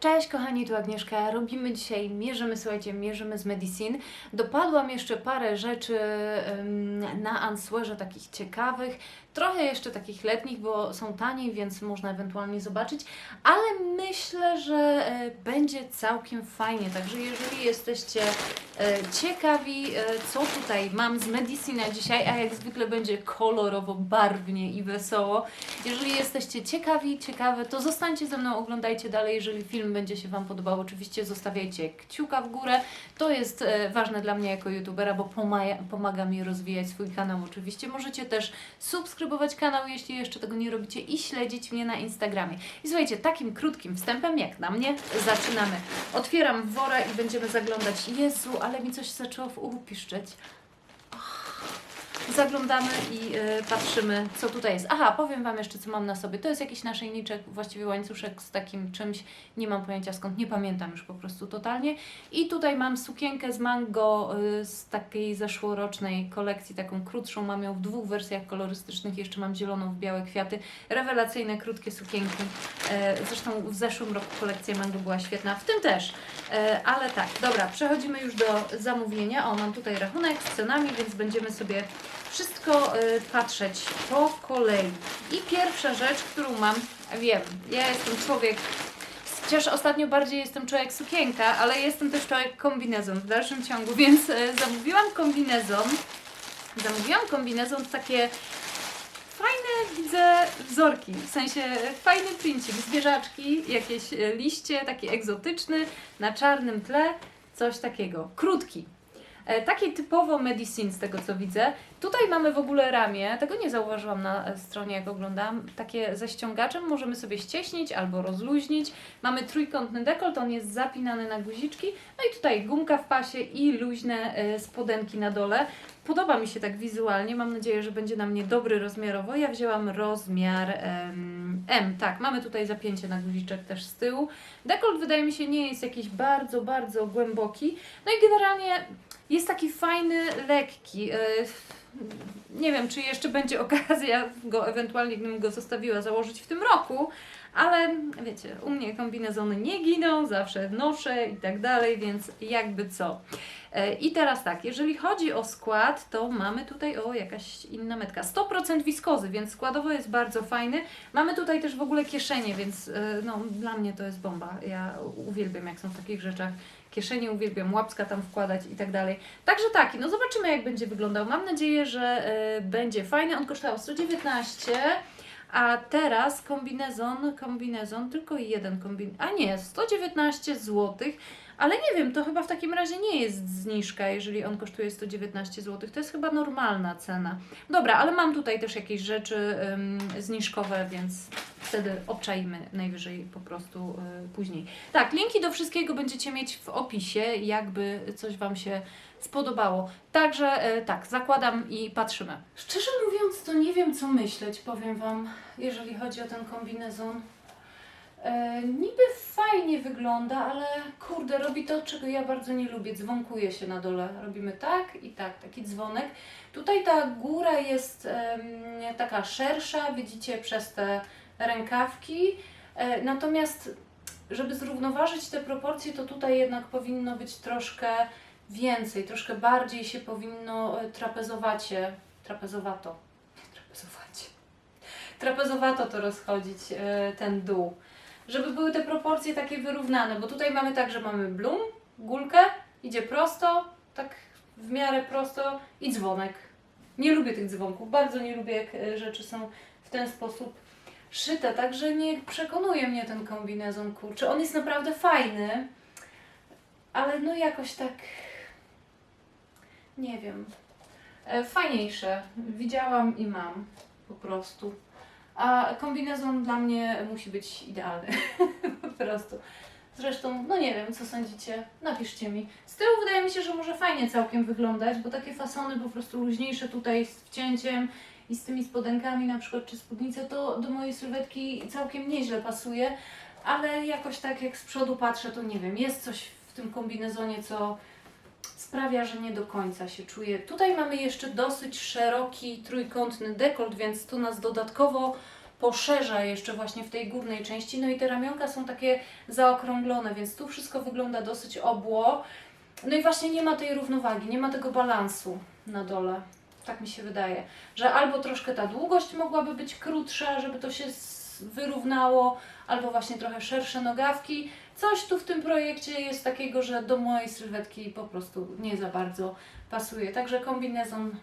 Cześć kochani, tu Agnieszka. Robimy dzisiaj, mierzymy, słuchajcie, mierzymy z Medicine. Dopadłam jeszcze parę rzeczy em, na Answerze takich ciekawych, trochę jeszcze takich letnich, bo są taniej, więc można ewentualnie zobaczyć, ale myślę, że e, będzie całkiem fajnie, także jeżeli jesteście e, ciekawi, e, co tutaj mam z Medicina dzisiaj, a jak zwykle będzie kolorowo, barwnie i wesoło, jeżeli jesteście ciekawi, ciekawe, to zostańcie ze mną, oglądajcie dalej, jeżeli film będzie się Wam podobał, oczywiście zostawiajcie kciuka w górę, to jest ważne dla mnie jako youtubera, bo pomaga mi rozwijać swój kanał. Oczywiście. Możecie też subskrybować kanał, jeśli jeszcze tego nie robicie i śledzić mnie na Instagramie. I słuchajcie, takim krótkim wstępem jak na mnie zaczynamy. Otwieram worę i będziemy zaglądać. Jezu, ale mi coś zaczęło w uchu piszczeć. Zaglądamy i y, patrzymy, co tutaj jest. Aha, powiem Wam jeszcze, co mam na sobie. To jest jakiś naszyjniczek, właściwie łańcuszek z takim czymś, nie mam pojęcia skąd, nie pamiętam już po prostu totalnie. I tutaj mam sukienkę z mango y, z takiej zeszłorocznej kolekcji, taką krótszą. Mam ją w dwóch wersjach kolorystycznych, jeszcze mam zieloną w białe kwiaty. Rewelacyjne, krótkie sukienki. E, zresztą w zeszłym roku kolekcja mango była świetna, w tym też. E, ale tak, dobra, przechodzimy już do zamówienia. O, mam tutaj rachunek z cenami, więc będziemy sobie wszystko y, patrzeć po kolei. I pierwsza rzecz, którą mam, wiem, ja jestem człowiek, chociaż ostatnio bardziej jestem człowiek sukienka, ale jestem też człowiek kombinezon w dalszym ciągu, więc y, zamówiłam kombinezon. Zamówiłam kombinezon takie fajne, widzę, wzorki, w sensie fajny princik, zwierzaczki, jakieś y, liście, taki egzotyczny, na czarnym tle, coś takiego, krótki. E, Takie typowo medicine z tego co widzę. Tutaj mamy w ogóle ramię, tego nie zauważyłam na e, stronie jak oglądam. Takie ze ściągaczem możemy sobie ścieśnić albo rozluźnić. Mamy trójkątny dekolt, on jest zapinany na guziczki. No i tutaj gumka w pasie i luźne e, spodenki na dole. Podoba mi się tak wizualnie, mam nadzieję, że będzie na mnie dobry rozmiarowo. Ja wzięłam rozmiar M, tak, mamy tutaj zapięcie na guziczek też z tyłu. Dekolt wydaje mi się nie jest jakiś bardzo, bardzo głęboki. No i generalnie jest taki fajny, lekki. e, Nie wiem, czy jeszcze będzie okazja go ewentualnie, gdybym go zostawiła, założyć w tym roku, ale wiecie, u mnie kombinezony nie giną, zawsze noszę i tak dalej, więc jakby co. E, I teraz tak, jeżeli chodzi o skład, to mamy tutaj, o jakaś inna metka, 100% wiskozy, więc składowo jest bardzo fajny. Mamy tutaj też w ogóle kieszenie, więc e, no, dla mnie to jest bomba. Ja uwielbiam, jak są w takich rzeczach kieszenie, uwielbiam łapska tam wkładać i tak dalej. Także taki, no zobaczymy jak będzie wyglądał. Mam nadzieję, że e, będzie fajny. On kosztował 119, a teraz kombinezon, kombinezon, tylko jeden kombinezon, a nie, 119 zł. Ale nie wiem, to chyba w takim razie nie jest zniżka, jeżeli on kosztuje 119 zł. To jest chyba normalna cena. Dobra, ale mam tutaj też jakieś rzeczy ym, zniżkowe, więc wtedy obczajmy najwyżej po prostu y, później. Tak, linki do wszystkiego będziecie mieć w opisie, jakby coś Wam się spodobało. Także y, tak, zakładam i patrzymy. Szczerze mówiąc, to nie wiem co myśleć, powiem Wam, jeżeli chodzi o ten kombinezon. E, niby fajnie wygląda, ale kurde, robi to, czego ja bardzo nie lubię. Dzwonkuje się na dole. Robimy tak i tak, taki dzwonek. Tutaj ta góra jest em, taka szersza, widzicie, przez te rękawki. E, natomiast, żeby zrównoważyć te proporcje, to tutaj jednak powinno być troszkę więcej, troszkę bardziej się powinno e, trapezowacie, trapezowato, trapezowacie, trapezowato to rozchodzić, e, ten dół żeby były te proporcje takie wyrównane, bo tutaj mamy tak, że mamy blum, gulkę, idzie prosto, tak w miarę prosto i dzwonek. Nie lubię tych dzwonków, bardzo nie lubię jak e, rzeczy są w ten sposób szyte, także nie przekonuje mnie ten kombinezon, kurczę. On jest naprawdę fajny, ale no jakoś tak, nie wiem, E, fajniejsze. Widziałam i mam po prostu. A kombinezon dla mnie musi być idealny. po prostu. Zresztą, no nie wiem, co sądzicie, napiszcie mi. Z tyłu wydaje mi się, że może fajnie całkiem wyglądać, bo takie fasony po prostu luźniejsze tutaj z wcięciem i z tymi spodenkami na przykład, czy spódnicę, to do mojej sylwetki całkiem nieźle pasuje, ale jakoś tak jak z przodu patrzę, to nie wiem, jest coś w tym kombinezonie, co sprawia, że nie do końca się czuję. Tutaj mamy jeszcze dosyć szeroki trójkątny dekolt, więc to nas dodatkowo poszerza jeszcze właśnie w tej górnej części. No i te ramionka są takie zaokrąglone, więc tu wszystko wygląda dosyć obło. No i właśnie nie ma tej równowagi, nie ma tego balansu na dole. Tak mi się wydaje, że albo troszkę ta długość mogłaby być krótsza, żeby to się wyrównało, albo właśnie trochę szersze nogawki. Coś tu w tym projekcie jest takiego, że do mojej sylwetki po prostu nie za bardzo pasuje. Także kombinezon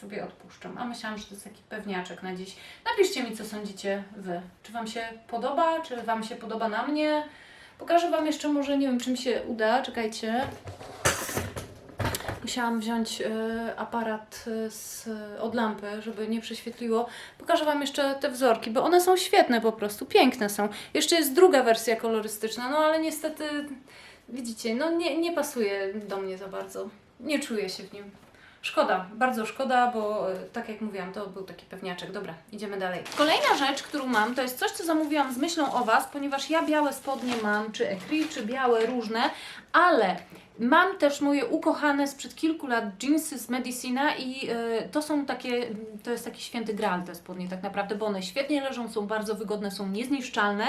sobie odpuszczam. A myślałam, że to jest taki pewniaczek na dziś. Napiszcie mi, co sądzicie Wy. Czy Wam się podoba? Czy Wam się podoba na mnie? Pokażę Wam jeszcze może, nie wiem, czy mi się uda. Czekajcie. Musiałam wziąć e, aparat e, z, od lampy, żeby nie prześwietliło. Pokażę Wam jeszcze te wzorki, bo one są świetne po prostu, piękne są. Jeszcze jest druga wersja kolorystyczna, no ale niestety, widzicie, no nie, nie pasuje do mnie za bardzo. Nie czuję się w nim. Szkoda, bardzo szkoda, bo e, tak jak mówiłam, to był taki pewniaczek. Dobra, idziemy dalej. Kolejna rzecz, którą mam, to jest coś, co zamówiłam z myślą o Was, ponieważ ja białe spodnie mam, czy ecri, czy białe, różne, ale mam też moje ukochane sprzed kilku lat jeansy z Medicina i e, to są takie, to jest taki święty graal te spodnie tak naprawdę, bo one świetnie leżą, są bardzo wygodne, są niezniszczalne.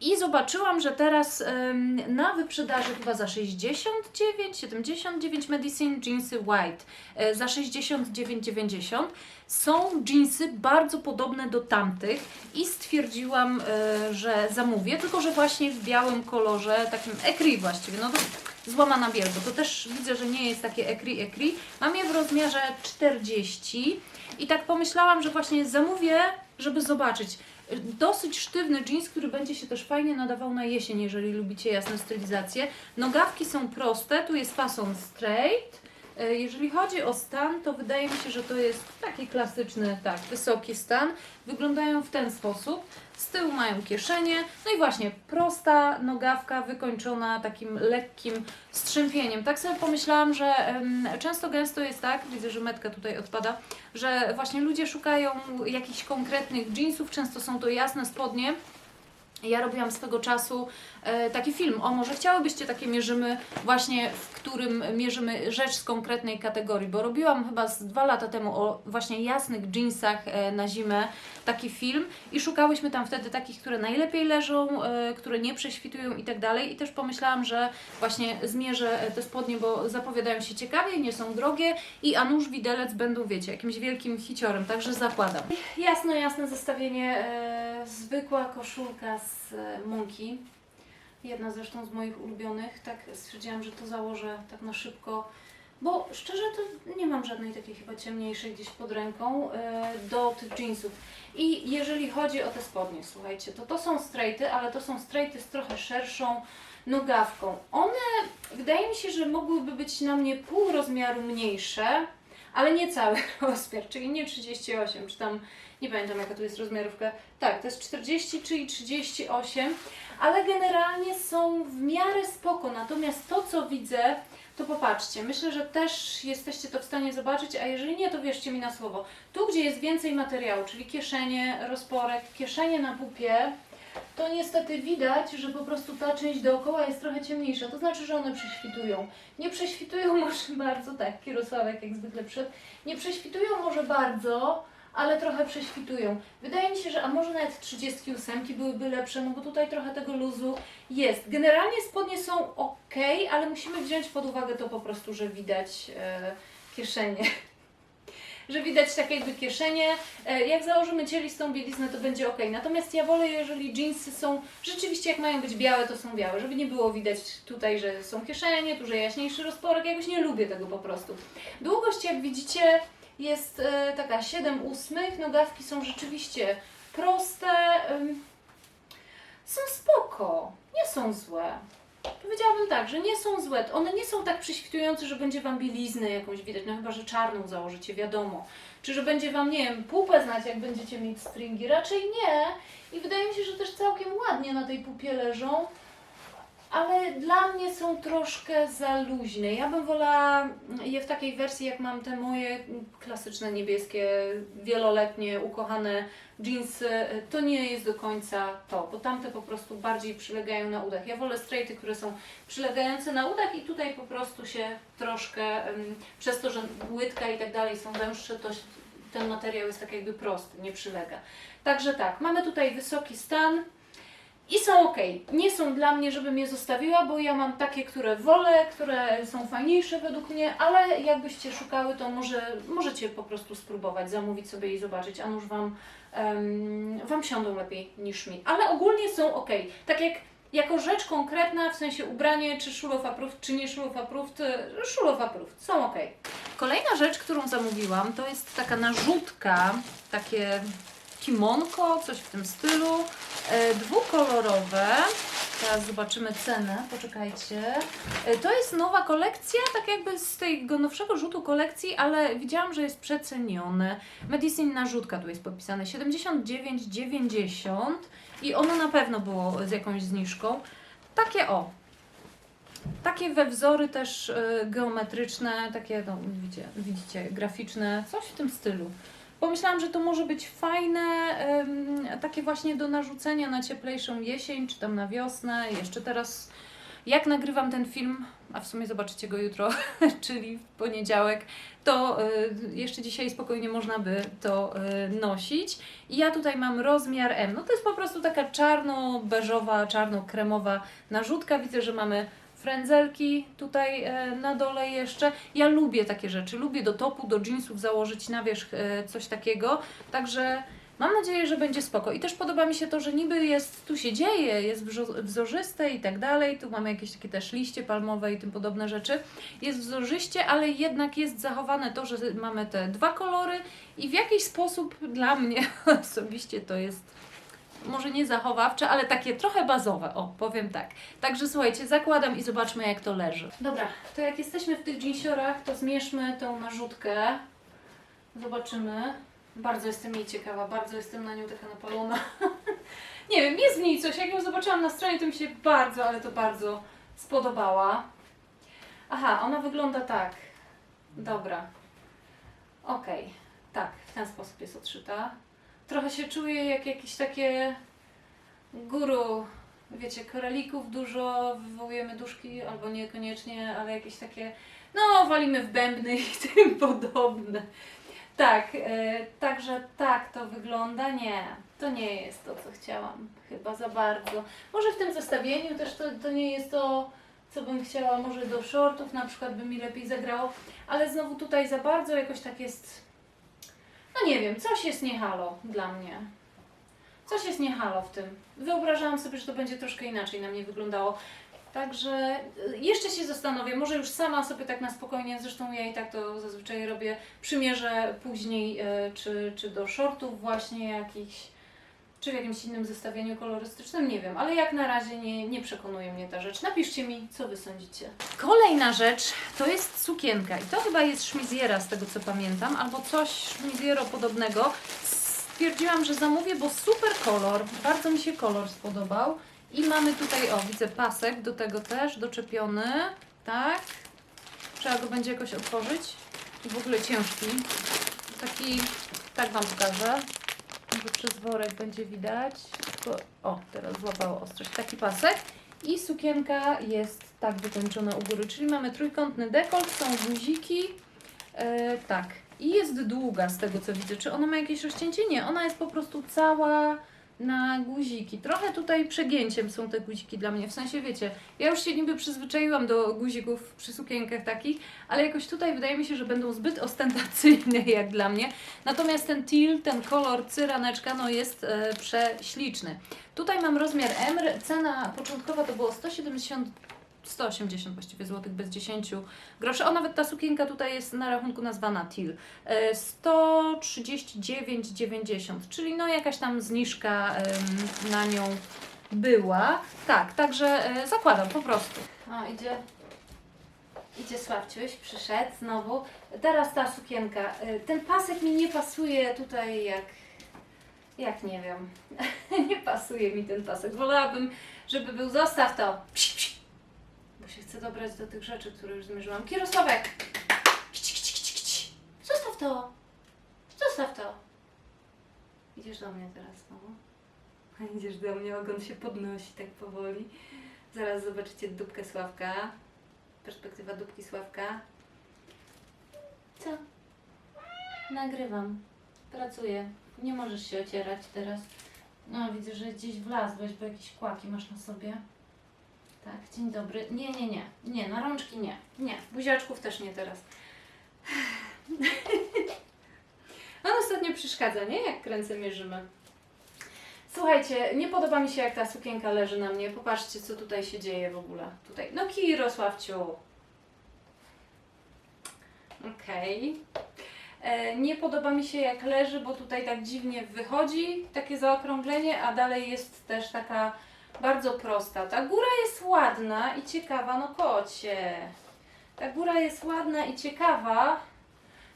I zobaczyłam, że teraz em, na wyprzedaży chyba za 69, 79 Medicine jeansy white e, za 69,90 są jeansy bardzo podobne do tamtych i stwierdziłam, e, że zamówię, tylko że właśnie w białym kolorze, takim ecri właściwie, no to złamana biel, bo to też widzę, że nie jest takie ecri ecri. Mam je w rozmiarze 40 i tak pomyślałam, że właśnie zamówię, żeby zobaczyć. Dosyć sztywny jeans, który będzie się też fajnie nadawał na jesień, jeżeli lubicie jasne stylizacje. Nogawki są proste, tu jest fason straight. E, Jeżeli chodzi o stan, to wydaje mi się, że to jest taki klasyczny, tak, wysoki stan. Wyglądają w ten sposób. Z tyłu mają kieszenie. No i właśnie, prosta nogawka wykończona takim lekkim strzępieniem. Tak sobie pomyślałam, że em, często gęsto jest tak, widzę, że metka tutaj odpada, że właśnie ludzie szukają jakichś konkretnych jeansów, często są to jasne spodnie. Ja robiłam swego czasu e, taki film, o może chciałybyście takie mierzymy, właśnie w którym mierzymy rzecz z konkretnej kategorii, bo robiłam chyba z dwa lata temu o właśnie jasnych jeansach e, na zimę taki film i szukałyśmy tam wtedy takich, które najlepiej leżą, e, które nie prześwitują i tak dalej. I też pomyślałam, że właśnie zmierzę te spodnie, bo zapowiadają się ciekawie, nie są drogie i a nuż widelec będą, wiecie, jakimś wielkim hiciorem, także zakładam. Jasno, jasne zestawienie, zwykła koszulka z e, Munki. Jedna zresztą z moich ulubionych. Tak stwierdziłam, że to założę tak na szybko, bo szczerze to nie mam żadnej takiej chyba ciemniejszej gdzieś pod ręką e, do tych jeansów. I jeżeli chodzi o te spodnie, słuchajcie, to to są straighty, ale to są straighty z trochę szerszą nogawką. One, wydaje mi się, że mogłyby być na mnie pół rozmiaru mniejsze, ale nie cały rozmiar, czyli nie 38, czy tam nie pamiętam jaka tu jest rozmiarówka. Tak, to jest 40, czyli 38, ale generalnie są w miarę spoko. Natomiast to, co widzę, to popatrzcie. Myślę, że też jesteście to w stanie zobaczyć, a jeżeli nie, to wierzcie mi na słowo. Tu, gdzie jest więcej materiału, czyli kieszenie, rozporek, kieszenie na pupie, to niestety widać, że po prostu ta część dookoła jest trochę ciemniejsza. To znaczy, że one prześwitują. Nie prześwitują może bardzo, tak, Kirosławek jak zwykle przed. Nie prześwitują może bardzo, ale trochę prześwitują. Wydaje mi się, że a może nawet 38 byłyby lepsze, no bo tutaj trochę tego luzu jest. Generalnie spodnie są ok, ale musimy wziąć pod uwagę to po prostu, że widać e, kieszenie. Że widać tak jakby kieszenie. E, Jak założymy cielistą bieliznę, to będzie ok. Natomiast ja wolę, jeżeli jeansy są rzeczywiście jak mają być białe, to są białe. Żeby nie było widać tutaj, że są kieszenie, tu, że jaśniejszy rozporek. Jakoś nie lubię tego po prostu. Długość, jak widzicie, jest e, taka 7 ósmych. Nogawki są rzeczywiście proste. są spoko. Nie są złe. Powiedziałabym tak, że nie są złe. One nie są tak prześwitujące, że będzie Wam bieliznę jakąś widać, no chyba, że czarną założycie, wiadomo. Czy że będzie Wam, nie wiem, pupę znać, jak będziecie mieć stringi. Raczej nie. I wydaje mi się, że też całkiem ładnie na tej pupie leżą. Ale dla mnie są troszkę za luźne. Ja bym wolała je w takiej wersji, jak mam te moje klasyczne niebieskie, wieloletnie, ukochane jeansy. To nie jest do końca to, bo tamte po prostu bardziej przylegają na udach. Ja wolę straighty, które są przylegające na udach i tutaj po prostu się troszkę, przez to, że łydka i tak dalej są węższe, to, ten materiał jest tak jakby prosty, nie przylega. Także tak, mamy tutaj wysoki stan i są ok. Nie są dla mnie, żebym je zostawiła, bo ja mam takie, które wolę, które są fajniejsze według mnie, ale jakbyście szukały, to może możecie po prostu spróbować, zamówić sobie i zobaczyć, a nuż Wam, em, wam siądą lepiej niż mi. Ale ogólnie są ok. Tak jak jako rzecz konkretna, w sensie ubranie, czy of approved, czy nie of approved, e, of approved, są ok. Kolejna rzecz, którą zamówiłam, to jest taka narzutka, takie kimonko, coś w tym stylu, e, dwukolorowe. Teraz zobaczymy cenę, poczekajcie. E, To jest nowa kolekcja, tak jakby z tego nowszego rzutu kolekcji, ale widziałam, że jest przecenione. Medicine narzutka tu jest podpisane 79,90 i ono na pewno było z jakąś zniżką. Takie o. Takie we wzory też e, geometryczne, takie, no widzicie, widzicie, graficzne, coś w tym stylu. Pomyślałam, że to może być fajne, takie właśnie do narzucenia na cieplejszą jesień, czy tam na wiosnę. Jeszcze teraz, jak nagrywam ten film, a w sumie zobaczycie go jutro, czyli w poniedziałek, to y, jeszcze dzisiaj spokojnie można by to y, nosić. I ja tutaj mam rozmiar M. No to jest po prostu taka czarno-beżowa, czarno-kremowa narzutka. Widzę, że mamy frędzelki tutaj e, na dole jeszcze. Ja lubię takie rzeczy. Lubię do topu, do jeansów założyć na wierzch e, coś takiego. Także mam nadzieję, że będzie spoko. I też podoba mi się to, że niby jest, tu się dzieje, jest wzorzyste i tak dalej. Tu mamy jakieś takie też liście palmowe i tym podobne rzeczy. Jest wzorzyście, ale jednak jest zachowane to, że mamy te dwa kolory i w jakiś sposób dla mnie osobiście to jest może nie zachowawcze, ale takie trochę bazowe, o, powiem tak. Także słuchajcie, zakładam i zobaczmy jak to leży. Dobra, to jak jesteśmy w tych jeansiorach, to zmierzmy tą narzutkę. Zobaczymy. Bardzo jestem jej ciekawa, bardzo jestem na nią taka napalona. nie wiem, jest w niej coś. Jak ją zobaczyłam na stronie, to mi się bardzo, ale to bardzo spodobała. Aha, ona wygląda tak. Dobra. Okej, tak, w ten sposób jest odszyta. Trochę się czuję jak jakieś takie guru, wiecie, koralików dużo, wywołujemy duszki, albo niekoniecznie, ale jakieś takie, no walimy w bębny i tym podobne. Tak, e, także tak to wygląda. Nie, to nie jest to, co chciałam chyba za bardzo. Może w tym zestawieniu też to, to nie jest to, co bym chciała, może do shortów na przykład by mi lepiej zagrało, ale znowu tutaj za bardzo jakoś tak jest, no nie wiem, coś jest nie halo dla mnie. Coś jest nie halo w tym. Wyobrażałam sobie, że to będzie troszkę inaczej na mnie wyglądało. Także y, jeszcze się zastanowię, może już sama sobie tak na spokojnie, zresztą ja i tak to zazwyczaj robię, przymierzę później, y, czy, czy do shortów właśnie jakichś, czy w jakimś innym zestawieniu kolorystycznym, nie wiem, ale jak na razie nie, nie przekonuje mnie ta rzecz. Napiszcie mi, co Wy sądzicie. Kolejna rzecz to jest sukienka i to chyba jest szmiziera z tego co pamiętam, albo coś szmiziero podobnego. Stwierdziłam, że zamówię, bo super kolor, bardzo mi się kolor spodobał. I mamy tutaj, o widzę pasek do tego też, doczepiony, tak. Trzeba go będzie jakoś otworzyć. W ogóle ciężki. Taki, tak Wam pokażę. Może przez worek będzie widać. Tylko, o, teraz złapało ostrość. Taki pasek. I sukienka jest tak wykończona u góry, czyli mamy trójkątny dekolt, są guziki. E, tak. I jest długa z tego co widzę. Czy ona ma jakieś rozcięcie? Nie, ona jest po prostu cała na guziki. Trochę tutaj przegięciem są te guziki dla mnie. W sensie wiecie, ja już się niby przyzwyczaiłam do guzików przy sukienkach takich, ale jakoś tutaj wydaje mi się, że będą zbyt ostentacyjne jak dla mnie. Natomiast ten teal, ten kolor cyraneczka, no jest e, prześliczny. Tutaj mam rozmiar M, cena początkowa to było 170 180 właściwie złotych bez 10 groszy. O, nawet ta sukienka tutaj jest na rachunku nazwana. E, 139,90, czyli no jakaś tam zniżka na nią była. Tak, także e, zakładam po prostu. O, idzie, idzie Sławciuś, przyszedł znowu. Teraz ta sukienka. E, Ten pasek mi nie pasuje tutaj jak, jak nie wiem. nie pasuje mi ten pasek. Wolałabym, żeby był, zostaw to. Bo się chcę dobrać do tych rzeczy, które już zmierzyłam. Kierosławek! Zostaw to! Zostaw to! Idziesz do mnie teraz znowu. Idziesz do mnie, ogon się podnosi tak powoli. Zaraz zobaczycie dupkę Sławka. Perspektywa dupki Sławka. Co? Nagrywam. pracuję. Nie możesz się ocierać teraz. No, widzę, że gdzieś wlazłeś, bo jakieś kłaki masz na sobie. Tak, dzień dobry. Nie, nie, nie. Nie, na rączki nie. Nie, buziaczków też nie teraz. On ostatnio przeszkadza, nie? Jak kręcę mierzymy. Słuchajcie, nie podoba mi się jak ta sukienka leży na mnie. Popatrzcie, co tutaj się dzieje w ogóle. Tutaj. No Kirosławciu. Okej. E, Nie podoba mi się jak leży, bo tutaj tak dziwnie wychodzi takie zaokrąglenie, a dalej jest też taka bardzo prosta. Ta góra jest ładna i ciekawa, no kocie. Ta góra jest ładna i ciekawa,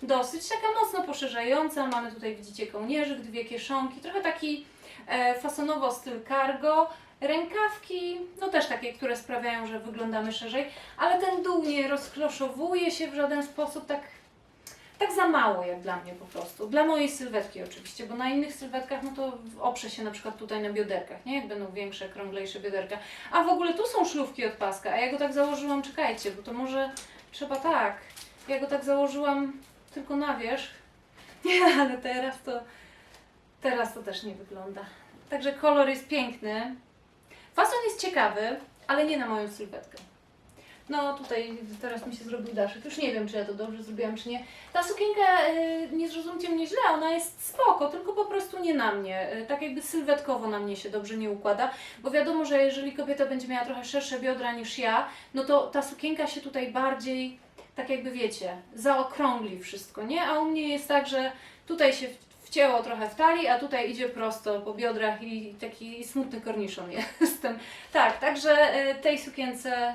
dosyć taka mocno poszerzająca. Mamy tutaj, widzicie, kołnierzyk, dwie kieszonki, trochę taki e, fasonowo styl cargo. Rękawki, no też takie, które sprawiają, że wyglądamy szerzej, ale ten dół nie rozkloszowuje się w żaden sposób, tak, tak za mało jak dla mnie po prostu. Dla mojej sylwetki oczywiście, bo na innych sylwetkach, no to oprze się na przykład tutaj na bioderkach, nie? Jak będą większe, krąglejsze bioderka. A w ogóle tu są szlówki od paska, a ja go tak założyłam, czekajcie, bo to może trzeba tak. Ja go tak założyłam tylko na wierzch, nie, ale teraz to, teraz to też nie wygląda. Także kolor jest piękny. Fason jest ciekawy, ale nie na moją sylwetkę. No tutaj teraz mi się zrobił daszek. Już nie wiem, czy ja to dobrze zrobiłam, czy nie. Ta sukienka, y, nie zrozumcie mnie źle, ona jest spoko, tylko po prostu nie na mnie. Y, tak jakby sylwetkowo na mnie się dobrze nie układa, bo wiadomo, że jeżeli kobieta będzie miała trochę szersze biodra niż ja, no to ta sukienka się tutaj bardziej, tak jakby wiecie, zaokrągli wszystko, nie? A u mnie jest tak, że tutaj się wcięło trochę w talii, a tutaj idzie prosto po biodrach i taki smutny korniszon jestem. Tak, także y, tej sukience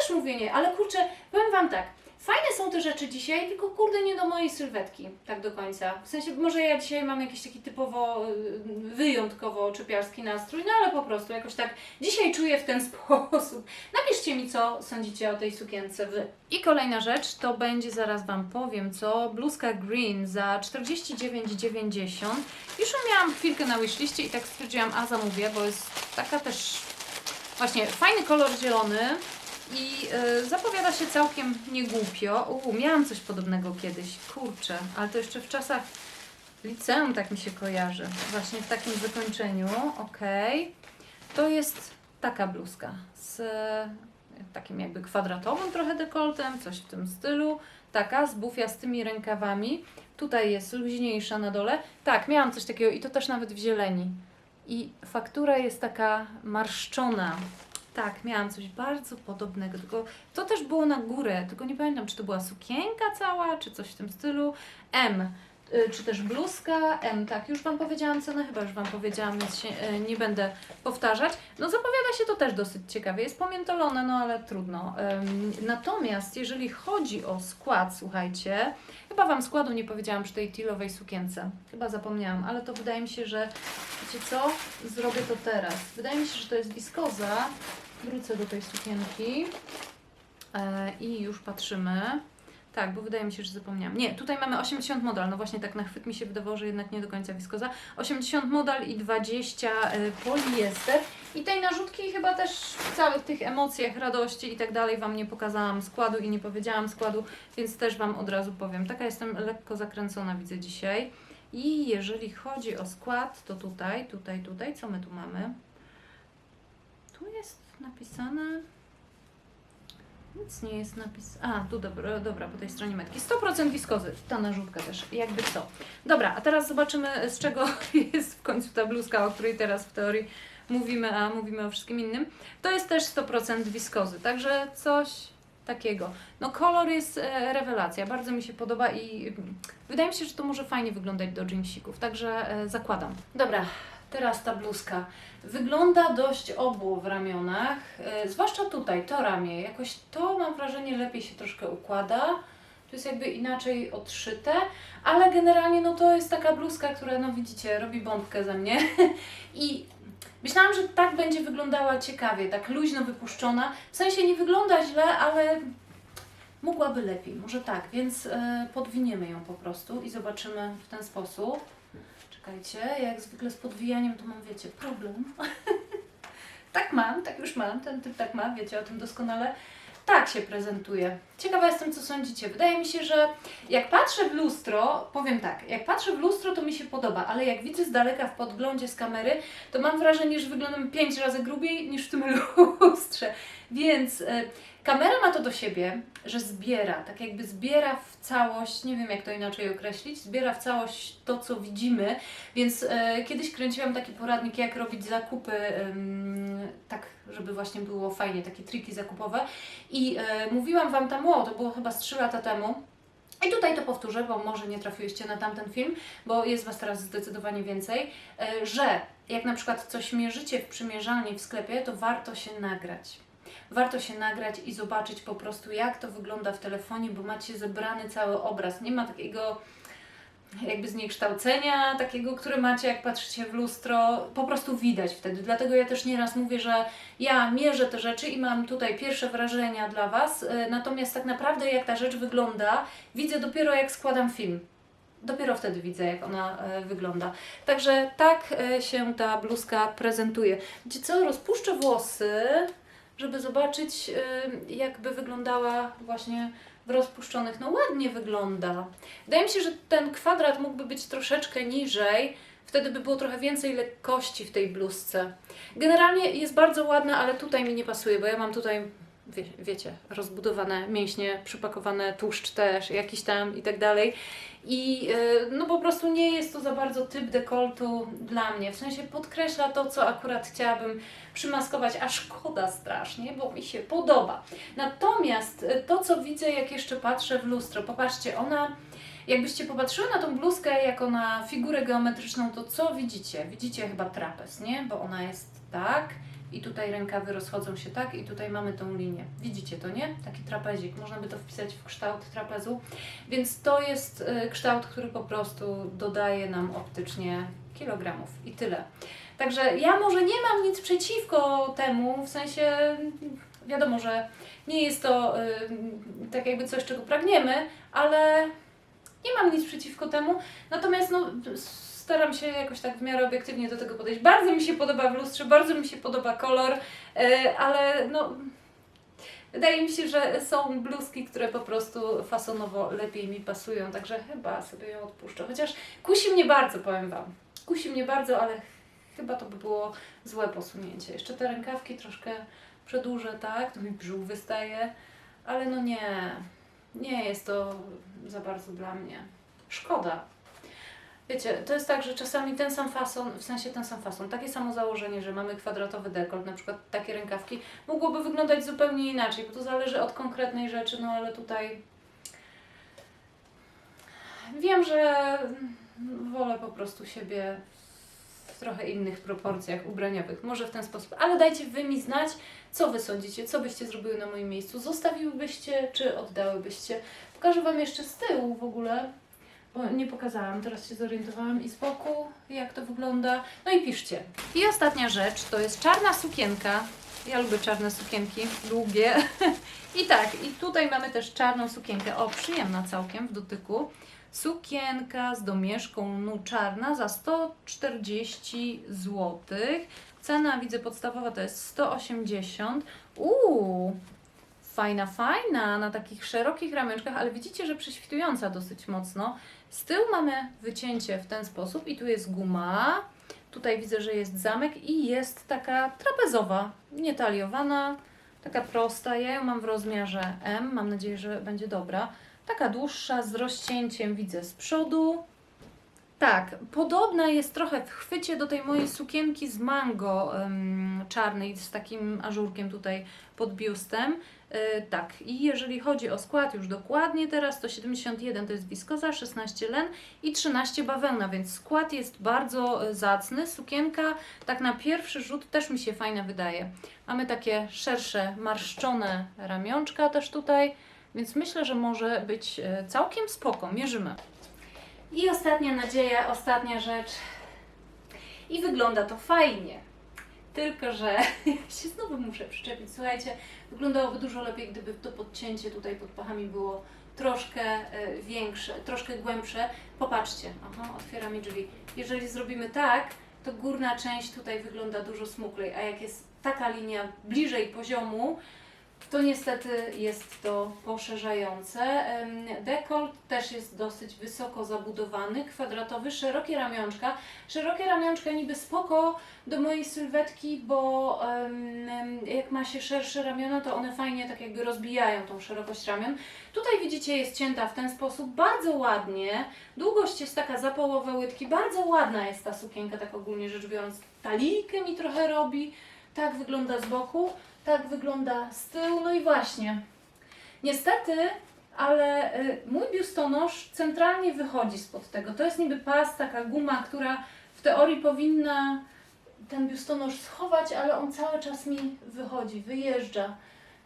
też mówię nie, ale kurczę, powiem Wam tak, fajne są te rzeczy dzisiaj, tylko kurde nie do mojej sylwetki, tak do końca. W sensie, może ja dzisiaj mam jakiś taki typowo, y, wyjątkowo czepiarski nastrój, no ale po prostu jakoś tak dzisiaj czuję w ten sposób. Napiszcie mi, co sądzicie o tej sukience Wy. I kolejna rzecz, to będzie, zaraz Wam powiem co, bluzka green za 49,90. Już ją miałam chwilkę na wishliście i tak stwierdziłam, a zamówię, bo jest taka też, właśnie fajny kolor zielony, i y, zapowiada się całkiem niegłupio. U, miałam coś podobnego kiedyś, kurczę, ale to jeszcze w czasach liceum tak mi się kojarzy. Właśnie w takim zakończeniu, okej. To jest taka bluzka z e, takim jakby kwadratowym trochę dekoltem, coś w tym stylu. Taka z bufiastymi rękawami. Tutaj jest luźniejsza na dole. Tak, miałam coś takiego i to też nawet w zieleni. I faktura jest taka marszczona, tak, miałam coś bardzo podobnego, tylko to też było na górę, tylko nie pamiętam, czy to była sukienka cała, czy coś w tym stylu. M, czy też bluzka, M, tak, już Wam powiedziałam cenę, chyba już Wam powiedziałam, więc się y, nie będę powtarzać. No zapowiada się to też dosyć ciekawie, jest pomiętolone, no ale trudno. Natomiast jeżeli chodzi o skład, słuchajcie, chyba Wam składu nie powiedziałam przy tej tealowej sukience, chyba zapomniałam, ale to wydaje mi się, że, wiecie co, zrobię to teraz. Wydaje mi się, że to jest wiskoza, Wrócę do tej sukienki e, i już patrzymy. Tak, bo wydaje mi się, że zapomniałam. Nie, tutaj mamy 80 modal. No właśnie tak na chwyt mi się wydawało, że jednak nie do końca wiskoza. 80 modal i 20 e, poliester. I tej narzutki chyba też w całych tych emocjach, radości i tak dalej Wam nie pokazałam składu i nie powiedziałam składu, więc też Wam od razu powiem. Taka jestem lekko zakręcona, widzę dzisiaj. I jeżeli chodzi o skład, to tutaj, tutaj, tutaj, co my tu mamy? Tu jest napisane. Nic nie jest napisane. A, tu dobra, dobra, po tej stronie metki. 100% wiskozy, ta narzutka też, jakby co. Dobra, a teraz zobaczymy, z czego jest w końcu ta bluzka, o której teraz w teorii mówimy, a mówimy o wszystkim innym. To jest też 100% wiskozy, także coś takiego. No kolor jest e, rewelacja, bardzo mi się podoba i mm, wydaje mi się, że to może fajnie wyglądać do jeansików, także e, zakładam. Dobra, teraz ta bluzka. Wygląda dość obu w ramionach, e, zwłaszcza tutaj, to ramię. Jakoś to mam wrażenie lepiej się troszkę układa. To jest jakby inaczej odszyte, ale generalnie no to jest taka bluzka, która no widzicie, robi bombkę ze mnie. I myślałam, że tak będzie wyglądała ciekawie, tak luźno wypuszczona. W sensie nie wygląda źle, ale mogłaby lepiej, może tak, więc e, podwiniemy ją po prostu i zobaczymy w ten sposób. Czekajcie, jak zwykle z podwijaniem to mam, wiecie, problem. tak mam, tak już mam, ten typ tak ma, wiecie o tym doskonale. tak się prezentuje. Ciekawa jestem, co sądzicie. Wydaje mi się, że jak patrzę w lustro, powiem tak, jak patrzę w lustro, to mi się podoba, ale jak widzę z daleka w podglądzie z kamery, to mam wrażenie, że wyglądam pięć razy grubiej niż w tym lustrze. Więc e, kamera ma to do siebie, że zbiera, tak jakby zbiera w całość, nie wiem jak to inaczej określić, zbiera w całość to, co widzimy. Więc e, kiedyś kręciłam taki poradnik, jak robić zakupy, tak żeby właśnie było fajnie, takie triki zakupowe. I e, mówiłam Wam tam, o, to było chyba z 3 lata temu. I tutaj to powtórzę, bo może nie trafiłyście na tamten film, bo jest Was teraz zdecydowanie więcej, że jak na przykład coś mierzycie w przymierzalni w sklepie, to warto się nagrać. Warto się nagrać i zobaczyć po prostu, jak to wygląda w telefonie, bo macie zebrany cały obraz. Nie ma takiego jakby zniekształcenia takiego, które macie, jak patrzycie w lustro, po prostu widać wtedy. Dlatego ja też nieraz mówię, że ja mierzę te rzeczy i mam tutaj pierwsze wrażenia dla Was, y, natomiast tak naprawdę jak ta rzecz wygląda, widzę dopiero jak składam film. Dopiero wtedy widzę, jak ona e, wygląda. Także tak e, się ta bluzka prezentuje. Wiecie co, rozpuszczę włosy, żeby zobaczyć, e, jakby wyglądała właśnie w rozpuszczonych. No ładnie wygląda. Wydaje mi się, że ten kwadrat mógłby być troszeczkę niżej, wtedy by było trochę więcej lekkości w tej bluzce. Generalnie jest bardzo ładna, ale tutaj mi nie pasuje, bo ja mam tutaj, wie, wiecie, rozbudowane mięśnie, przypakowane tłuszcz też, jakiś tam i tak dalej. I yy, no po prostu nie jest to za bardzo typ dekoltu dla mnie. W sensie podkreśla to, co akurat chciałabym przymaskować, a szkoda strasznie, bo mi się podoba. Natomiast y, to, co widzę, jak jeszcze patrzę w lustro, popatrzcie, ona, jakbyście popatrzyły na tą bluzkę jako na figurę geometryczną, to co widzicie? Widzicie chyba trapez, nie? Bo ona jest tak i tutaj rękawy rozchodzą się tak i tutaj mamy tą linię. Widzicie to, nie? Taki trapezik. Można by to wpisać w kształt trapezu. Więc to jest y, kształt, który po prostu dodaje nam optycznie kilogramów i tyle. Także ja może nie mam nic przeciwko temu, w sensie wiadomo, że nie jest to y, tak jakby coś, czego pragniemy, ale nie mam nic przeciwko temu. Natomiast no, staram się jakoś tak w miarę obiektywnie do tego podejść. Bardzo mi się podoba w lustrze, bardzo mi się podoba kolor, y, ale no. Wydaje mi się, że są bluzki, które po prostu fasonowo lepiej mi pasują, także chyba sobie ją odpuszczę. Chociaż kusi mnie bardzo, powiem Wam. Kusi mnie bardzo, ale chyba to by było złe posunięcie. Jeszcze te rękawki troszkę przedłużę, tak? To mi brzuch wystaje, ale no nie, nie jest to za bardzo dla mnie. Szkoda. Wiecie, to jest tak, że czasami ten sam fason, w sensie ten sam fason, takie samo założenie, że mamy kwadratowy dekolt, na przykład takie rękawki, mogłoby wyglądać zupełnie inaczej, bo to zależy od konkretnej rzeczy, no ale tutaj wiem, że wolę po prostu siebie w trochę innych proporcjach ubraniowych, może w ten sposób, ale dajcie Wy mi znać, co Wy sądzicie, co byście zrobiły na moim miejscu, zostawiłybyście, czy oddałybyście. Pokażę Wam jeszcze z tyłu w ogóle, bo nie pokazałam, teraz się zorientowałam i z boku, jak to wygląda. No i piszcie. I ostatnia rzecz, to jest czarna sukienka. Ja lubię czarne sukienki, długie. I tak, i tutaj mamy też czarną sukienkę. O, przyjemna całkiem w dotyku. Sukienka z domieszką nu czarna za 140 zł. Cena widzę podstawowa to jest 180. Uuu, fajna, fajna, na takich szerokich ramionczkach, ale widzicie, że prześwitująca dosyć mocno. Z tyłu mamy wycięcie w ten sposób i tu jest guma. Tutaj widzę, że jest zamek i jest taka trapezowa, nietaliowana, taka prosta. Ja ją mam w rozmiarze M, mam nadzieję, że będzie dobra. Taka dłuższa, z rozcięciem widzę z przodu. Tak, podobna jest trochę w chwycie do tej mojej sukienki z mango czarnej, z takim ażurkiem tutaj pod biustem. E, tak, i jeżeli chodzi o skład już dokładnie teraz, to 71 to jest wiskoza, 16 len i 13 bawełna, więc skład jest bardzo e, zacny. Sukienka tak na pierwszy rzut też mi się fajna wydaje. Mamy takie szersze, marszczone ramionczka też tutaj, więc myślę, że może być e, całkiem spoko. Mierzymy. I ostatnia nadzieja, ostatnia rzecz. I wygląda to fajnie. Tylko, że ja się znowu muszę przyczepić. Słuchajcie, wyglądałoby dużo lepiej, gdyby to podcięcie tutaj pod pachami było troszkę e, większe, troszkę głębsze. Popatrzcie, aha, otwiera mi drzwi. Jeżeli zrobimy tak, to górna część tutaj wygląda dużo smuklej, a jak jest taka linia bliżej poziomu, to niestety jest to poszerzające. Dekolt też jest dosyć wysoko zabudowany, kwadratowy, szerokie ramionczka. Szerokie ramionczka niby spoko do mojej sylwetki, bo jak ma się szersze ramiona, to one fajnie tak jakby rozbijają tą szerokość ramion. Tutaj widzicie jest cięta w ten sposób, bardzo ładnie. Długość jest taka za połowę łydki, bardzo ładna jest ta sukienka, tak ogólnie rzecz biorąc. Talijkę mi trochę robi, tak wygląda z boku, tak wygląda z tyłu, no i właśnie. Niestety, ale y, mój biustonosz centralnie wychodzi spod tego. To jest niby pas, taka guma, która w teorii powinna ten biustonosz schować, ale on cały czas mi wychodzi, wyjeżdża.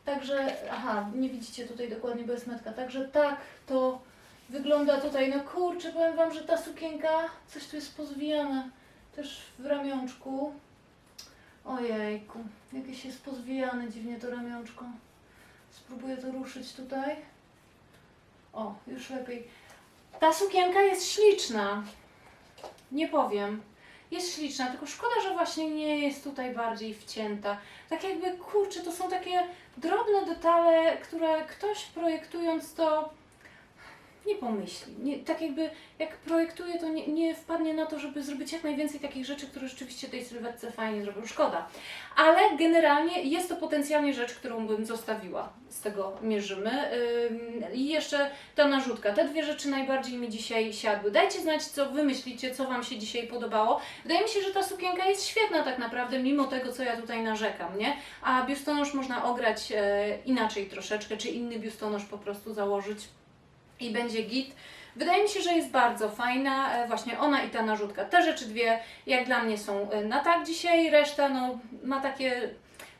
Także, aha, nie widzicie tutaj dokładnie, bo jest metka. Także tak to wygląda tutaj. No kurczę, powiem Wam, że ta sukienka, coś tu jest pozwijane też w ramionczku. Ojejku, jakieś jest pozwijane dziwnie to ramionczko. Spróbuję to ruszyć tutaj. O, już lepiej. Ta sukienka jest śliczna. Nie powiem. Jest śliczna, tylko szkoda, że właśnie nie jest tutaj bardziej wcięta. Tak jakby, kurczę, to są takie drobne detale, które ktoś projektując to nie pomyśli. Nie, tak jakby jak projektuje, to nie, nie wpadnie na to, żeby zrobić jak najwięcej takich rzeczy, które rzeczywiście tej sylwetce fajnie zrobią. Szkoda. Ale generalnie jest to potencjalnie rzecz, którą bym zostawiła. Z tego mierzymy. Ym, I jeszcze ta narzutka. Te dwie rzeczy najbardziej mi dzisiaj siadły. Dajcie znać, co Wy myślicie, co Wam się dzisiaj podobało. Wydaje mi się, że ta sukienka jest świetna tak naprawdę, mimo tego, co ja tutaj narzekam, nie? A biustonosz można ograć e, inaczej troszeczkę, czy inny biustonosz po prostu założyć i będzie git. Wydaje mi się, że jest bardzo fajna, e, właśnie ona i ta narzutka. Te rzeczy dwie, jak dla mnie, są e, na tak dzisiaj, reszta no, ma takie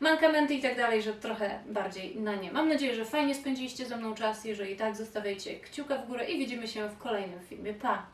mankamenty i tak dalej, że trochę bardziej na nie. Mam nadzieję, że fajnie spędziliście ze mną czas. Jeżeli tak, zostawiajcie kciuka w górę i widzimy się w kolejnym filmie. Pa!